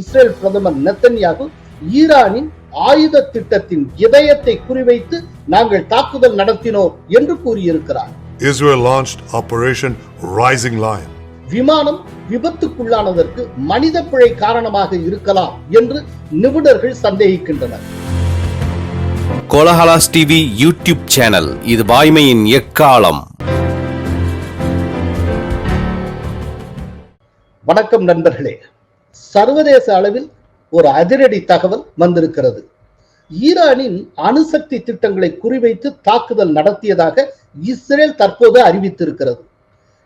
Israel பிரதமர் நெத்தன்யாகு ஈரானின் ஆயுத திட்டத்தின் இதயத்தை குறிவைத்து நாங்கள் தாக்குதல் நடத்தினோம் என்று கூறியிருக்கிறார். Israel launched Operation Rising Lion. விமானம் விபத்துக்குள்ளானதற்கு மனித பிழை காரணமாக இருக்கலாம் என்று நிபுணர்கள் சந்தேகிக்கின்றனர். கோலஹலாஸ் டிவி யூடியூப் சேனல் இது வாய்மையின் எக்காலம். வணக்கம் நண்பர்களே. சர்வதேச அளவில் ஒரு அதிரடி தகவல் வந்திருக்கிறது. ஈரானின் அணுசக்தி திட்டங்களை குறிவைத்து தாக்குதல் நடத்தியதாக இஸ்ரேல் தற்போது அறிவித்திருக்கிறது.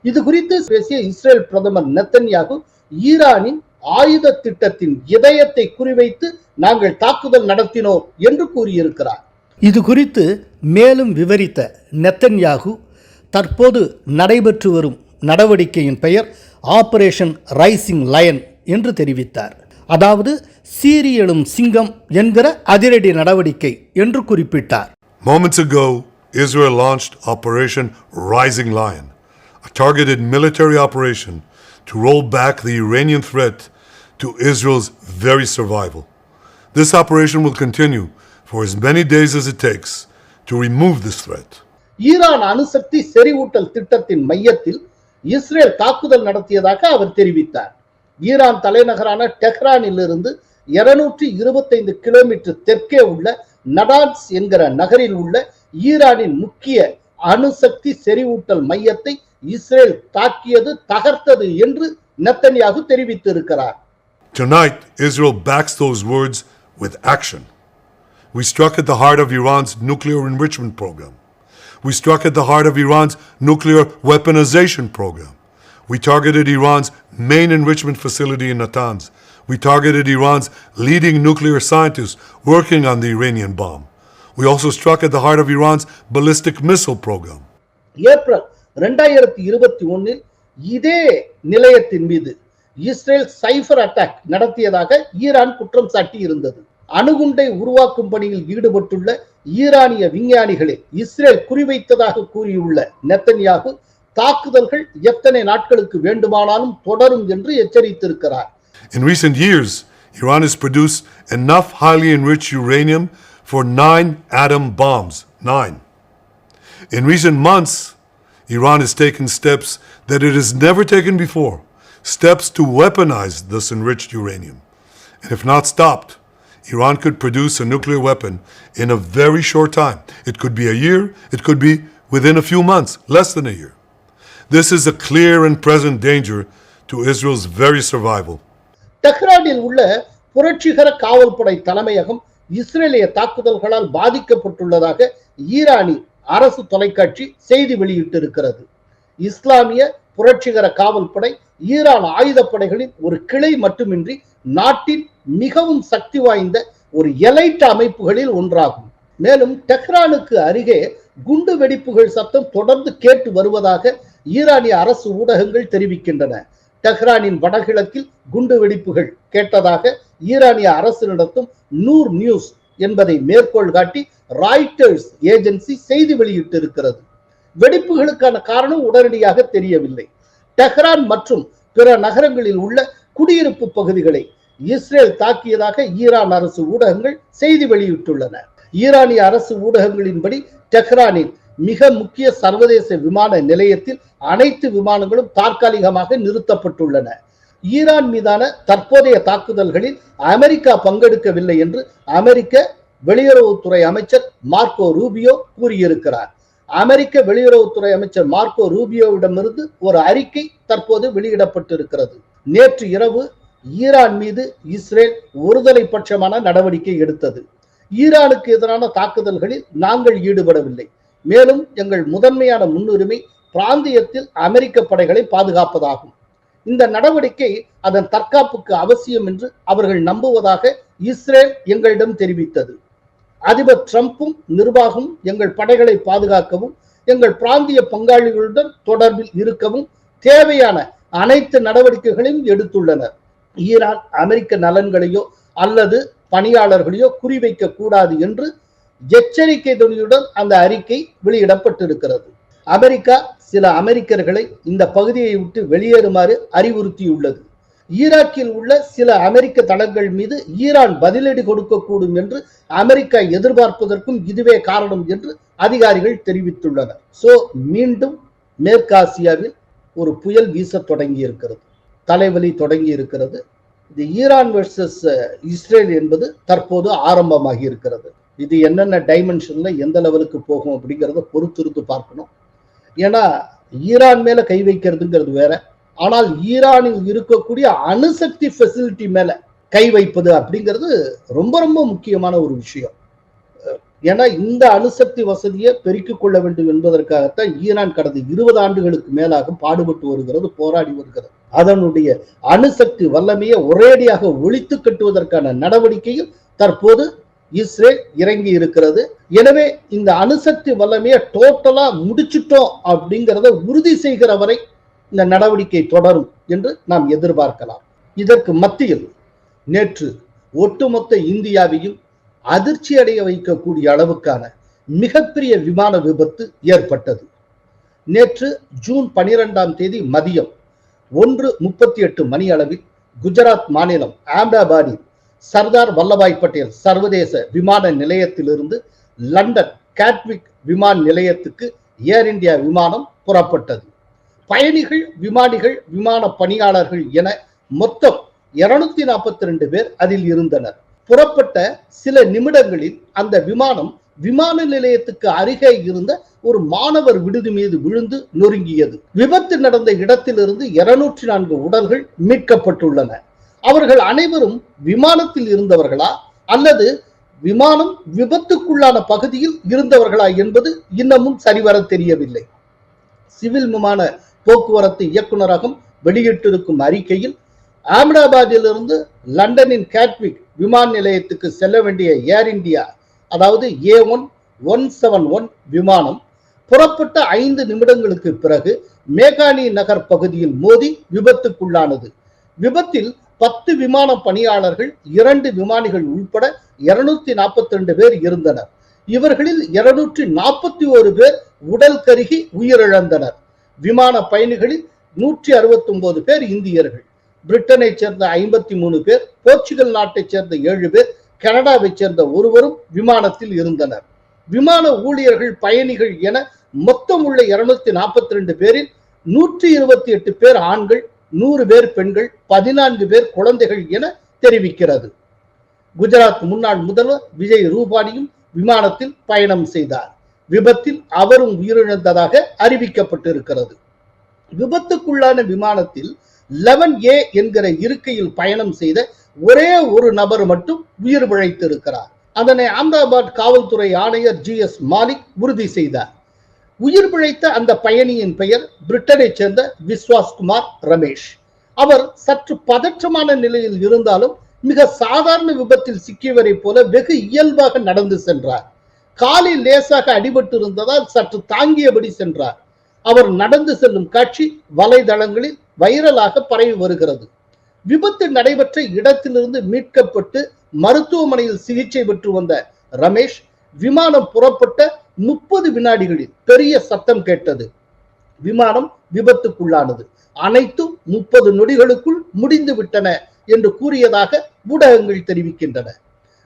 இது குறித்து பேசிய இஸ்ரேல் பிரதமர் நெத்தன்யாகு ஈரானின் ஆயுத திட்டத்தின் இதயத்தை குறிவைத்து நாங்கள் தாக்குதல் நடத்தினோம் என்று கூறியிருக்கிறார். இது குறித்து மேலும் விவரித்த நெத்தன்யாகு தற்போது நடைபெற்று வரும் நடவடிக்கையின் பெயர் ஆபரேஷன் ரைசிங் லயன் என்று தெரிவித்தார் அதாவது சீரியலும் சிங்கம் என்கிற அதிரடி நடவடிக்கை என்று குறிப்பிட்டார் Moments ago, Israel launched Operation Rising Lion, a targeted military operation to roll back the Iranian threat to Israel's very survival. This operation will continue for as many days as it takes to remove this threat. Iran அணுசக்தி செறிவூட்டல் திட்டத்தின் மையத்தில் Israel தாக்குதல் நடத்தியதாக அவர் தெரிவித்தார் Iran தலைநகரான டெஹ்ரானில் இருந்து இருநூற்றி இருபத்தைந்து கிலோமீட்டர் தெற்கே உள்ள நடான்ஸ் என்கிற நகரில் உள்ள ஈரானின் முக்கிய அணுசக்தி செறிவூட்டல் மையத்தை இஸ்ரேல் தாக்கியது தகர்த்தது என்று நெத்தன்யாகு தெரிவித்திருக்கிறார் Tonight, Israel backs those words with action. We struck at the heart of Iran's nuclear enrichment program. We struck at the heart of Iran's nuclear weaponization program. We targeted Iran's main enrichment facility in Natanz. We targeted Iran's leading nuclear scientists working on the Iranian bomb. We also struck at the heart of Iran's ballistic missile program. April ரெண்டாயிரத்தி இருபத்தி ஒன்னில் இதே நிலையத்தின் மீது Israel cyber attack நடத்தியதாக Iran குற்றம் சாட்டி இருந்தது அணுகுண்டை உருவாக்கும் பணியில் ஈடுபட்டுள்ள ஈரானிய விஞ்ஞானிகளை இஸ்ரேல் குறிவைத்ததாக கூறியுள்ள நெத்தன்யாகு தாக்குதல்கள் எத்தனை நாட்களுக்கு வேண்டுமானாலும் தொடரும் என்று எச்சரித்திருக்கிறார் In recent years, Iran has produced enough highly enriched uranium for nine atom bombs. Nine. In recent months, Iran has taken steps that it has never taken before steps to weaponize this enriched uranium. And if not stopped, Iran could produce a nuclear weapon in a very short time. It could be a year, it could be within a few months, less than a year. This is a clear and present danger to Israel's very survival. டெஹ்ரானில் உள்ள புரட்சிகர காவல்படை தலைமையகம் இஸ்ரேலிய தாக்குதல்களால் பாதிக்கப்பட்டுள்ளதாக ஈரானின் அரசு தொலைக்காட்சி செய்தி வெளியிட்டிருக்கிறது இஸ்லாமிய புரட்சிகர காவல்படை ஈரான் ஆயுதப்படைகளின் ஒரு கிளை மட்டுமின்றி நாட்டின் மிகவும் சக்தி வாய்ந்த ஒரு எலைட் அமைப்புகளில் ஒன்றாகும் மேலும் டெஹ்ரானுக்கு அருகே குண்டு வெடிப்புகள் சத்தம் தொடர்ந்து கேட்டு வருவதாக ஈரானிய அரசு ஊடகங்கள் தெரிவிக்கின்றன. டெஹ்ரானின் வடகிழக்கில் குண்டு வெடிப்புகள் கேட்டதாக ஈரானிய அரசு நடத்தும் நூர் நியூஸ் என்பதை மேற்கோள் காட்டி ராய்டர்ஸ் ஏஜென்சி செய்தி வெளியிட்டிருக்கிறது. வெடிப்புகளுக்கான காரணம் உடனடியாக தெரியவில்லை. டெஹ்ரான் மற்றும் பிற நகரங்களில் உள்ள குடியிருப்பு பகுதிகளை இஸ்ரேல் தாக்கியதாக ஈரான் அரசு ஊடகங்கள் செய்தி வெளியிட்டுள்ளன. ஈரானிய அரசு ஊடகங்களின்படி டெஹ்ரானின் மிக முக்கிய சர்வதேச விமான நிலையத்தில் அனைத்து விமானங்களும் தற்காலிகமாக நிறுத்தப்பட்டுள்ளன. ஈரான் மீதான தற்போதைய தாக்குதல்களில் அமெரிக்கா பங்கெடுக்கவில்லை என்று அமெரிக்க வெளியுறவுத்துறை அமைச்சர் மார்க்கோ ரூபியோ கூறியிருக்கிறார். அமெரிக்க வெளியுறவுத்துறை அமைச்சர் மார்க்கோ ரூபியோவிடமிருந்து ஒரு அறிக்கை தற்போது வெளியிடப்பட்டிருக்கிறது. நேற்று இரவு ஈரான் மீது இஸ்ரேல் ஒருதலை பட்சமான நடவடிக்கை எடுத்தது. ஈரானுக்கு எதிரான தாக்குதல்களில் நாங்கள் ஈடுபடவில்லை. மேலும் எங்கள் முதன்மையான முன்னுரிமை பிராந்தியத்தில் அமெரிக்க படைகளை பாதுகாப்பதாகும். இந்த நடவடிக்கை அதன் தற்காப்புக்கு அவசியம் என்று அவர்கள் நம்புவதாக இஸ்ரேல் எங்களிடம் தெரிவித்தது. அதிபர் டிரம்பும் நிர்வாகம் எங்கள் படைகளை பாதுகாக்கவும் எங்கள் பிராந்திய பங்காளிகளுடன் தொடர்பில் இருக்கவும் தேவையான அனைத்து நடவடிக்கைகளையும் எடுத்துள்ளனர். ஈரான் அமெரிக்க நலன்களையோ அல்லது பணியாளர்களையோ குறிவைக்க கூடாது என்று எச்சரிக்கை துணியுடன் அந்த அறிக்கை வெளியிடப்பட்டிருக்கிறது. அமெரிக்கா சில அமெரிக்கர்களை இந்த பகுதியை விட்டு வெளியேறுமாறு அறிவுறுத்தியுள்ளது. ஈராக்கில் உள்ள சில அமெரிக்க தளங்கள் மீது ஈரான் பதிலடி கொடுக்கக்கூடும் என்று அமெரிக்கா எதிர்பார்ப்பதற்கும் இதுவே காரணம் என்று அதிகாரிகள் தெரிவித்துள்ளனர். சோ மீண்டும் மேற்காசியாவில் ஒரு புயல் வீச தொடங்கி இருக்கிறது தலைவலி தொடங்கி இருக்கிறது இது ஈரான் வெர்சஸ் இஸ்ரேல் என்பது தற்போது ஆரம்பமாகி இருக்கிறது இது என்னென்ன டைமென்ஷன்ல எந்த லெவலுக்கு போகும் அப்படிங்கிறத பொறுத்திருந்து பார்க்கணும். ஏன்னா ஈரான் மேல கை வைக்கிறதுங்கிறது வேற. ஆனால் ஈரானில் இருக்கக்கூடிய அணுசக்தி ஃபெசிலிட்டி மேல கை வைப்பது அப்படிங்கிறது ரொம்ப ரொம்ப முக்கியமான ஒரு விஷயம். ஏன்னா இந்த அணுசக்தி வசதியை பெருக்கிக் கொள்ள வேண்டும் என்பதற்காகத்தான் ஈரான் கடந்த இருபது ஆண்டுகளுக்கு மேலாக பாடுபட்டு வருகிறது போராடி வருகிறது. அதனுடைய அணுசக்தி வல்லமையை ஒரேடியாக ஒழித்து கட்டுவதற்கான நடவடிக்கையில் தற்போது இஸ்ரேல் இறங்கி இருக்கிறது. எனவே இந்த அணுசக்தி வல்லமையை டோட்டலா முடிச்சிட்டோம் அப்படிங்கிறத உறுதி செய்கிற வரை இந்த நடவடிக்கை தொடரும் என்று நாம் எதிர்பார்க்கலாம். இதற்கு மத்தியில் நேற்று ஒட்டுமொத்த இந்தியாவையும் அதிர்ச்சி அடைய வைக்கக்கூடிய அளவுக்கான மிகப்பெரிய விமான விபத்து ஏற்பட்டது. நேற்று ஜூன் பனிரெண்டாம் தேதி மதியம் ஒன்று முப்பத்தி எட்டு மணி அளவில் குஜராத் மாநிலம் அஹமதாபாத்தில் சர்தார் வல்லபாய் பட்டேல் சர்வதேச விமான நிலையத்திலிருந்து லண்டன் கேட்விக் விமான நிலையத்துக்கு ஏர் இந்தியா விமானம் புறப்பட்டது. பயணிகள் விமானிகள் விமான பணியாளர்கள் என மொத்தம் இருநூத்தி நாற்பத்தி ரெண்டு பேர் அதில் இருந்தனர். புறப்பட்ட சில நிமிடங்களில் அந்த விமானம் விமான நிலையத்துக்கு அருகே இருந்த ஒரு மாணவர் விடுதி மீது விழுந்து நொறுங்கியது. விபத்து நடந்த இடத்திலிருந்து இருநூற்றி நான்கு உடல்கள் மீட்கப்பட்டுள்ளன. அவர்கள் அனைவரும் விமானத்தில் இருந்தவர்களா? அல்லது விமானம் விபத்துக்குள்ளான பகுதியில் இருந்தவர்களா என்பது இன்னமும் சரிவர தெரியவில்லை. சிவில் விமான போக்குவரத்து இயக்குநரகம் வெளியிட்டிருக்கும் அறிக்கையில் அகமதாபாத்திலிருந்து லண்டனின் கேட்விக் விமான நிலையத்துக்கு செல்ல வேண்டிய ஏர் இந்தியா அதாவது A one one seven one விமானம் புறப்பட்ட ஐந்து நிமிடங்களுக்கு பிறகு மேகானி நகர் பகுதியில் மோதி விபத்துக்குள்ளானது. விபத்தில் பத்து விமான பணியாளர்கள் இரண்டு விமானிகள் உள்பட இருநூத்தி நாற்பத்தி ரெண்டு பேர் இருந்தனர். இவர்களில் இருநூற்றி நாற்பத்தி ஒரு பேர் உடல் கருகி உயிரிழந்தனர். விமான பயணிகளில் நூற்றி அறுபத்தி ஒன்பது பேர் இந்தியர்கள். பிரிட்டனை சேர்ந்த ஐம்பத்தி மூணு பேர் போர்ச்சுகல் நாட்டைச் சேர்ந்த ஏழு பேர் கனடாவைச் சேர்ந்த ஒருவரும் விமானத்தில் இருந்தனர். விமான ஊழியர்கள் பயணிகள் என மொத்தம் உள்ள இருநூத்தி நாற்பத்தி ரெண்டு பேரில் நூற்றி இருபத்தி எட்டு பேர் ஆண்கள் நூறு பேர் பெண்கள் பதினான்கு பேர் குழந்தைகள் என தெரிவிக்கிறது. குஜராத் முன்னாள் முதல்வர் விஜய் ரூபானியும் விமானத்தில் பயணம் செய்தார். விபத்தில் அவரும் உயிரிழந்ததாக அறிவிக்கப்பட்டிருக்கிறது. விபத்துக்குள்ளான விமானத்தில் லெவன் ஏ என்கிற இருக்கையில் பயணம் செய்த ஒரே ஒரு நபர் மட்டும் உயிர் பிழைத்திருக்கிறார். அதனை அகமதாபாத் காவல்துறை ஆணையர் ஜி எஸ் மாலிக் உறுதி செய்தார். உயிர் பிழைத்த அந்த பயணியின் பெயர் பிரிட்டனை சேர்ந்த விஸ்வாஸ்குமார் ரமேஷ். அவர் சற்று பதற்றமான நிலையில் இருந்தாலும் மிக சாதாரண விபத்தில் சிக்கியவரை போல வெகு இயல்பாக நடந்து சென்றார். காலில் லேசாக அடிபட்டு இருந்ததால் சற்று தாங்கியபடி சென்றார். அவர் நடந்து செல்லும் காட்சி வலைதளங்களில் வைரலாக பரவி வருகிறது. விபத்து நடைபெற்ற இடத்திலிருந்து மீட்கப்பட்டு மருத்துவமனையில் சிகிச்சை பெற்று வந்த ரமேஷ் விமானம் புறப்பட்ட முப்பது வினாடிகளில் பெரிய சத்தம் கேட்டது. விமானம் விபத்துக்குள்ளானது. அனைத்தும் முப்பது நொடிகளுக்குள் முடிந்து விட்டன என்று கூறியதாக ஊடகங்கள் தெரிவிக்கின்றன.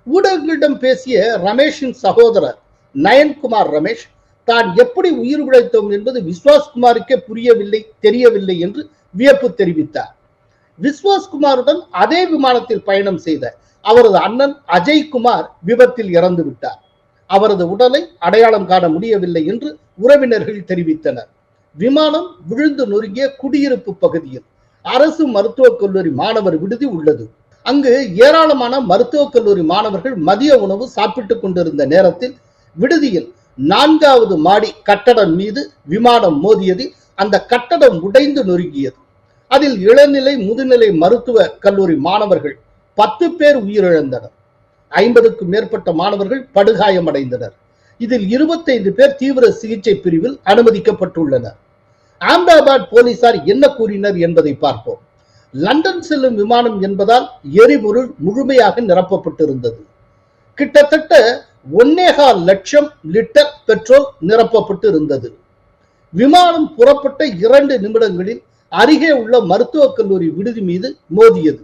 ஊடகங்களிடம் பேசிய ரமேஷின் சகோதரர் நயன்குமார் ரமேஷ் தான் எப்படி உயிர் உழைத்தோம் என்பது விஸ்வாஸ்குமாருக்கே புரியவில்லை தெரியவில்லை என்று வியப்பு தெரிவித்தார். விஸ்வாஸ்குமாருடன் அதே விமானத்தில் பயணம் செய்த அவரது அண்ணன் அஜய் குமார் விபத்தில் இறந்து விட்டார் அவரது உடலை அடையாளம் காண முடியவில்லை என்று உறவினர்கள் தெரிவித்தனர். விமானம் விழுந்து நொறுங்கிய குடியிருப்பு பகுதியில் அரசு மருத்துவக் கல்லூரி மாணவர் விடுதி உள்ளது. அங்கு ஏராளமான மருத்துவக் கல்லூரி மாணவர்கள் மதிய உணவு சாப்பிட்டுக் கொண்டிருந்த நேரத்தில் விடுதியில் நான்காவது மாடி கட்டடம் மீது விமானம் மோதியதில் அந்த கட்டடம் உடைந்து நொறுங்கியது. அதில் இளநிலை முதுநிலை மருத்துவ கல்லூரி மாணவர்கள் பத்து பேர் உயிரிழந்தனர். ஐம்பதுக்கும் மேற்பட்ட மாணவர்கள் படுகாயமடைந்தனர். இதில் இருபத்தைந்து பேர் தீவிர சிகிச்சை பிரிவில் அனுமதிக்கப்பட்டுள்ளனர். அகமதாபாத் போலீசார் என்ன கூறினர் என்பதை பார்ப்போம். லண்டன் செல்லும் விமானம் என்பதால் எரிபொருள் முழுமையாக நிரப்பப்பட்டிருந்தது. கிட்டத்தட்ட ஒன்னேகால் லட்சம் லிட்டர் பெட்ரோல் நிரப்பப்பட்டு இருந்தது விமானம் புறப்பட்ட இரண்டு நிமிடங்களில் அருகே உள்ள மருத்துவக் கல்லூரி விடுதி மீது மோதியது.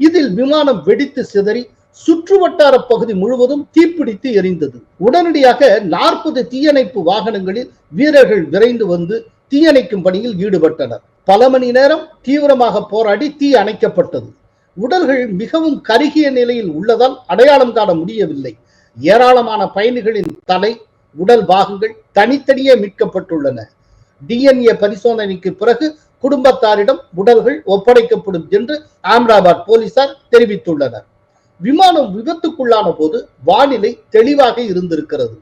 இதில் விமானம் வெடித்து சிதறி சுற்றுவட்டார பகுதி முழுவதும் தீப்பிடித்து எரிந்தது. உடனடியாக நாற்பது தீயணைப்பு வாகனங்களில் வீரர்கள் விரைந்து வந்து தீயணைக்கும் பணியில் ஈடுபட்டனர். பல மணி நேரம் தீவிரமாக போராடி தீ அணைக்கப்பட்டது. உடல்கள் மிகவும் கருகிய நிலையில் உள்ளதால் அடையாளம் காண முடியவில்லை. ஏராளமான பயணிகளின் தலை உடல் பாகங்கள் தனித்தனியே மீட்கப்பட்டுள்ளன. டிஎன்ஏ பரிசோதனைக்கு பிறகு குடும்பத்தாரிடம் உடல்கள் ஒப்படைக்கப்படும் என்று அகமதாபாத் போலீசார் தெரிவித்துள்ளனர். விமானம் விபத்துக்குள்ளான போது வானிலை தெளிவாக இருந்திருக்கிறது.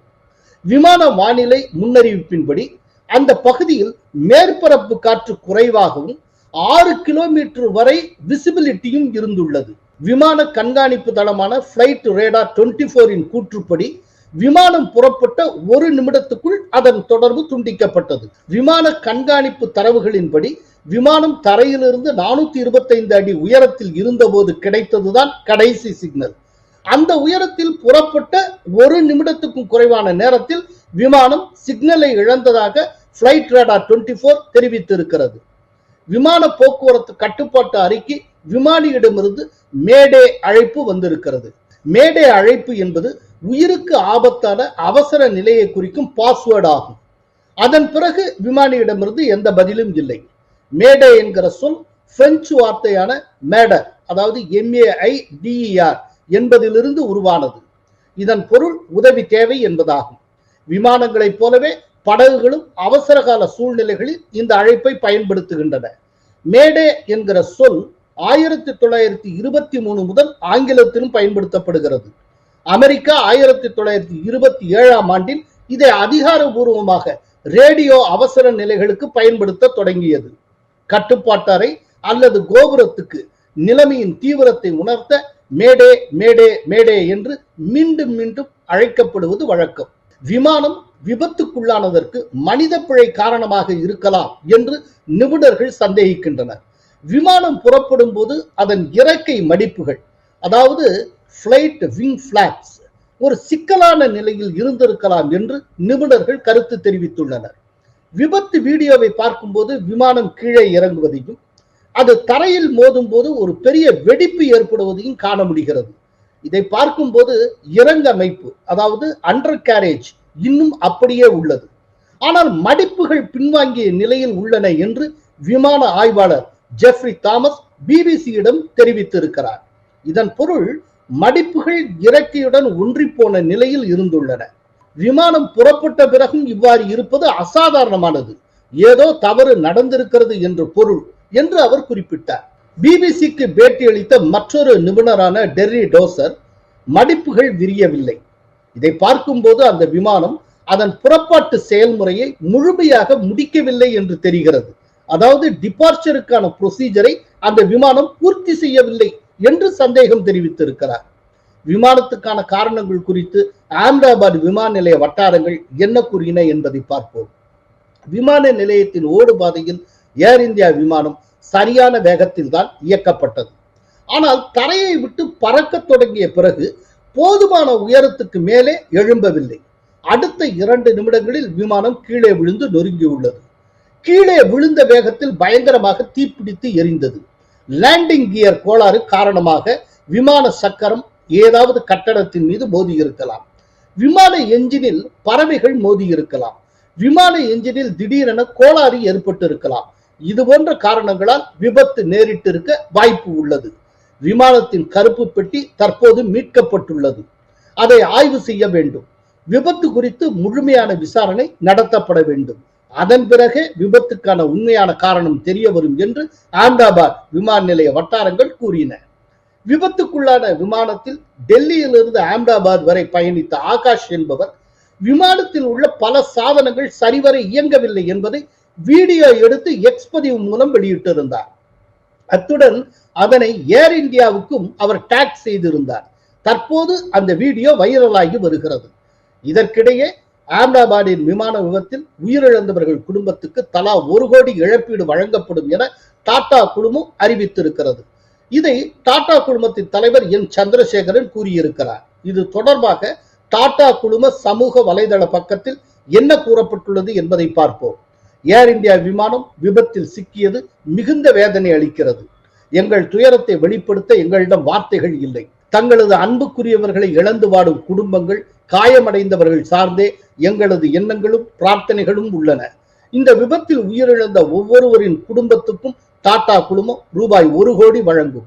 விமான வானிலை முன்னறிவிப்பின்படி அந்த பகுதியில் மேற்பரப்பு காற்று குறைவாகவும் ஆறு கிலோமீட்டர் வரை விசிபிலிட்டியும் இருந்துள்ளது. விமான கண்காணிப்பு தளமான பிளைட் ரேடார் டுவெண்ட்டி போரின் கூற்றுப்படி விமானம் புறப்பட்ட ஒரு நிமிடத்துக்குள் அதன் தொடர்பு துண்டிக்கப்பட்டது. விமான கண்காணிப்பு தரவுகளின்படி விமானம் தரையிலிருந்து நானூத்தி இருபத்தைந்து அடி உயரத்தில் இருந்தபோது கிடைத்ததுதான் கடைசி சிக்னல். அந்த உயரத்தில் புறப்பட்ட ஒரு நிமிடத்துக்கும் குறைவான நேரத்தில் விமானம் சிக்னலை இழந்ததாக பிளைட் ரேடார் டுவெண்ட்டி போர் தெரிவித்திருக்கிறது. விமான போக்குவரத்து கட்டுப்பாட்டு அறிக்கை விமானியிடமிருந்து மேடே அழைப்பு வந்திருக்கிறது. மேடே அழைப்பு என்பது உயிருக்கு ஆபத்தான அவசர நிலையை குறிக்கும் பாஸ்வேர்டு ஆகும். அதன் பிறகு விமானியிடமிருந்து எந்த பதிலும் இல்லை. மேடே என்கிற சொல் பிரெஞ்சு வார்த்தையான மேடர் அதாவது எம்ஏஐ டிஇஆர் என்பதிலிருந்து உருவானது. இதன் பொருள் உதவி தேவை என்பதாகும். விமானங்களைப் போலவே படகுகளும் அவசரகால சூழ்நிலைகளில் இந்த அழைப்பை பயன்படுத்துகின்றன. மேடே என்கிற சொல் ஆயிரத்தி தொள்ளாயிரத்தி இருபத்தி மூணு முதல் ஆங்கிலத்திலும் பயன்படுத்தப்படுகிறது. அமெரிக்கா ஆயிரத்தி தொள்ளாயிரத்தி இருபத்தி ஏழாம் ஆண்டில் இதை அதிகாரபூர்வமாக ரேடியோ அவசர நிலைகளுக்கு பயன்படுத்த தொடங்கியது. கட்டுப்பாட்டறை அல்லது கோபுரத்துக்கு நிலைமையின் தீவிரத்தை உணர்த்த மேடே மேடே மேடே என்று மீண்டும் மீண்டும் அழைக்கப்படுவது வழக்கம். விமானம் விபத்துக்குள்ளானதற்கு மனித பிழை காரணமாக இருக்கலாம் என்று நிபுணர்கள் சந்தேகிக்கின்றனர். விமானம் புறப்படும் போது அதன் இறக்கை மடிப்புகள் அதாவது பிளைட் விங் பிளாப்ஸ் ஒரு சிக்கலான நிலையில் இருந்திருக்கலாம் என்று நிபுணர்கள் கருத்து தெரிவித்துள்ளனர். விபத்து வீடியோவை பார்க்கும்போது விமானம் கீழே இறங்குவதையும் அது தரையில் மோதும் போது ஒரு பெரிய வெடிப்பு ஏற்படுவதையும் காண முடிகிறது. இதை பார்க்கும்போது இறங்கமைப்பு அதாவது அண்டர் கேரேஜ் இன்னும் அப்படியே உள்ளது. ஆனால் மடிப்புகள் பின்வாங்கிய நிலையில் உள்ளன என்று விமான ஆய்வாளர் ஜெஃப்ரி தாமஸ் பிபிசியிடம் தெரிவித்திருக்கிறார். இதன் பொருள் மடிப்புகள் இறக்கையுடன் ஒன்றிப்போன நிலையில் இருந்துள்ளன. விமானம் புறப்பட்ட பிறகும் இவ்வாறு இருப்பது அசாதாரணமானது. ஏதோ தவறு நடந்திருக்கிறது என்று பொருள் என்று அவர் குறிப்பிட்டார். பிபிசிக்கு பேட்டியளித்த மற்றொரு நிபுணரான டெர்ரி டோசர் மடிப்புகள் விரியவில்லை. இதை பார்க்கும்போது அந்த விமானம் அதன் புறப்பாட்டு செயல்முறையை முழுமையாக முடிக்கவில்லை என்று தெரிகிறது. அதாவது டிபார்ச்சருக்கான ப்ரொசீஜரை அந்த விமானம் பூர்த்தி செய்யவில்லை. என்று சந்தேகம் தெரிவித்திருக்கிறார். விமானத்துக்கான காரணங்கள் குறித்து அகமதாபாத் விமான நிலைய வட்டாரங்கள் என்ன கூறின என்பதை பார்ப்போம். விமான நிலையத்தின் ஓடுபாதையில் ஏர் இந்தியா விமானம் சரியான வேகத்தில் தான் இயக்கப்பட்டது. ஆனால் தரையை விட்டு பறக்க தொடங்கிய பிறகு போதுமான உயரத்துக்கு மேலே எழும்பவில்லை. அடுத்த இரண்டு நிமிடங்களில் விமானம் கீழே விழுந்து நொறுங்கியுள்ளது. கீழே விழுந்த வேகத்தில் பயங்கரமாக தீப்பிடித்து எரிந்தது. லேண்டிங் கியர் கோளாறு காரணமாக விமான சக்கரம் ஏதாவது கட்டடத்தின் மீது மோதி இருக்கலாம். விமான என்ஜினில் பறவைகள் மோதி இருக்கலாம். விமான என்ஜினில் திடீரென கோளாறு ஏற்பட்டு இருக்கலாம் இது போன்ற காரணங்களால் விபத்து நேரிட்டிருக்க வாய்ப்பு உள்ளது. விமானத்தின் கருப்பு பெட்டி தற்போது மீட்கப்பட்டுள்ளது. அதை ஆய்வு செய்ய வேண்டும். விபத்து குறித்து முழுமையான விசாரணை நடத்தப்பட வேண்டும். அதன் பிறகு விபத்துக்கான உண்மையான காரணம் தெரிய வரும் என்று அகமதாபாத் விமான நிலைய வட்டாரங்கள் கூறின. விபத்துக்குள்ளான விமானத்தில் டெல்லியிலிருந்து அகமதாபாத் வரை பயணித்த ஆகாஷ் என்பவர் விமானத்தில் உள்ள பல சாதனங்கள் சரிவர இயங்கவில்லை என்பதை வீடியோ எடுத்து எக்ஸ் பதிவு மூலம் வெளியிட்டிருந்தார். அத்துடன் அதனை ஏர் இந்தியாவுக்கும் அவர் டேக் செய்திருந்தார். தற்போது அந்த வீடியோ வைரலாகி வருகிறது. இதற்கிடையே அகமதாபாத்தின் விமான விபத்தில் உயிரிழந்தவர்கள் குடும்பத்துக்கு தலா ஒரு கோடி இழப்பீடு வழங்கப்படும் என டாடா குழுமம் அறிவித்திருக்கிறது. இதை டாடா குழுமத்தின் தலைவர் என் சந்திரசேகரன் கூறியிருக்கிறார். இது தொடர்பாக டாடா குழும சமூக வலைதள பக்கத்தில் என்ன கூறப்பட்டுள்ளது என்பதை பார்ப்போம். ஏர் இந்தியா விமானம் விபத்தில் சிக்கியது மிகுந்த வேதனை அளிக்கிறது. எங்கள் துயரத்தை வெளிப்படுத்த எங்களிடம் வார்த்தைகள் இல்லை. தங்களது அன்புக்குரியவர்களை இழந்து வாடும் குடும்பங்கள் காயமடைந்தவர்கள் சார்ந்தே எங்களது எண்ணங்களும் பிரார்த்தனைகளும் உள்ளன. இந்த விபத்தில் உயிரிழந்த ஒவ்வொருவரின் குடும்பத்துக்கும் டாடா குழுமம் ரூபாய் ஒரு கோடி வழங்கும்.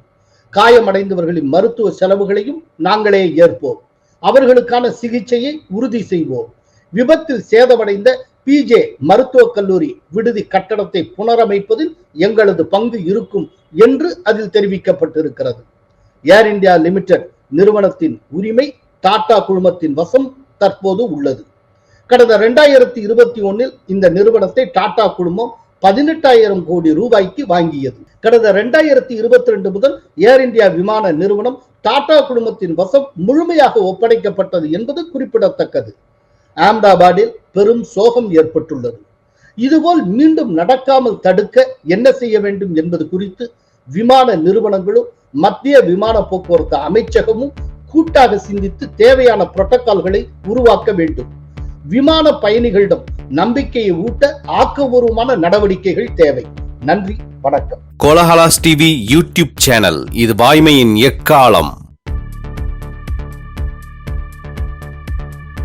காயமடைந்தவர்களின் மருத்துவ செலவுகளையும் நாங்களே ஏற்போம். அவர்களுக்கான சிகிச்சையை உறுதி செய்வோம். விபத்தில் சேதமடைந்த பிஜே மருத்துவக் கல்லூரி விடுதி கட்டடத்தை புனரமைப்பதில் எங்களது பங்கு இருக்கும் என்று அதில் தெரிவிக்கப்பட்டிருக்கிறது. ஏர் இந்தியா லிமிடெட் நிறுவனத்தின் உரிமை டாடா குழுமத்தின் வசம் தற்போது உள்ளது. கடந்த இரண்டாயிரத்தி இருபத்தி ஒன்னில் இந்த நிறுவனத்தை டாடா குழுமம் பதினெட்டாயிரம் கோடி ரூபாய்க்கு வாங்கியது. கடந்த இரண்டாயிரத்தி இருபத்தி ரெண்டு முதல் ஏர் இந்தியா விமான நிறுவனம் டாடா குழுமத்தின் வசம் முழுமையாக ஒப்படைக்கப்பட்டது என்பது குறிப்பிடத்தக்கது. அகமதாபாத்தில் பெரும் சோகம் ஏற்பட்டுள்ளது. இதுபோல் மீண்டும் நடக்காமல் தடுக்க என்ன செய்ய வேண்டும் என்பது குறித்து விமான நிறுவனங்களும் மத்திய விமான போக்குவரத்து அமைச்சகமும் கூட்டாக சிந்தித்து தேவையான புரோட்டோகால்களை உருவாக்க வேண்டும். விமான பயணிகளிடம் நம்பிக்கையை ஊட்ட ஆக்கபூர்வமான நடவடிக்கைகள் தேவை. நன்றி வணக்கம். கோலஹலாஸ் டிவி யூடியூப் சேனல் இது வாய்மையின் எக்காலம்.